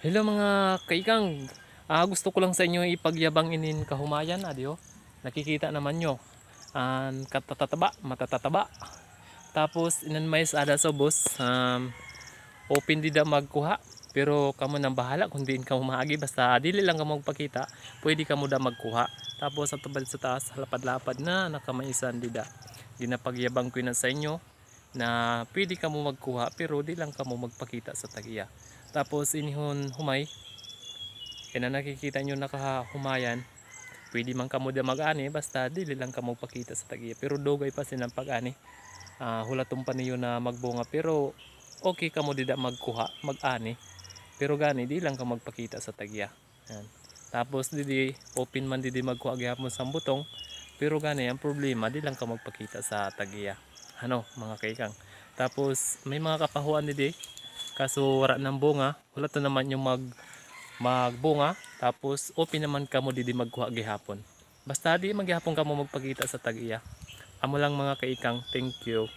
Hello mga kaikang. Ah, gusto ko lang sa inyo ipagyabang inin kahumayan, adio. Nakikita naman nyo. An katatataba, matatataba. Tapos inan mais ada sa bus. Um, open di da magkuha. Pero kamo nang bahala kung diin ka humagi basta dili lang ka magpakita, pwede ka da magkuha. Tapos sa tabal sa taas, lapad-lapad na nakamaisan di da. Ginapagyabang ko na sa inyo na pwede ka mo magkuha pero di lang ka mo magpakita sa tagiya. Tapos inihon humay, kaya na nakikita nyo nakahumayan, pwede man kamo da mag-ani, basta dili lang kamo pakita sa tagiya. Pero dugay pa silang pag-ani. Ah, hulatong pa niyo na magbunga, pero okay kamo dida magkuha, mag-ani. Pero gani, di lang ka magpakita sa tagiya. Yan. Tapos didi, open man didi magkuha gyapon sa butong, pero gani, ang problema, di lang ka magpakita sa tagiya. Ano, mga kaikang. Tapos, may mga kapahuan didi, kaso wala ng bunga, wala to naman yung mag magbunga. Tapos open naman kamo didi magkuha gihapon. Basta di maghapon kamo magpakita sa tag-iya. Amo lang mga kaikang. Thank you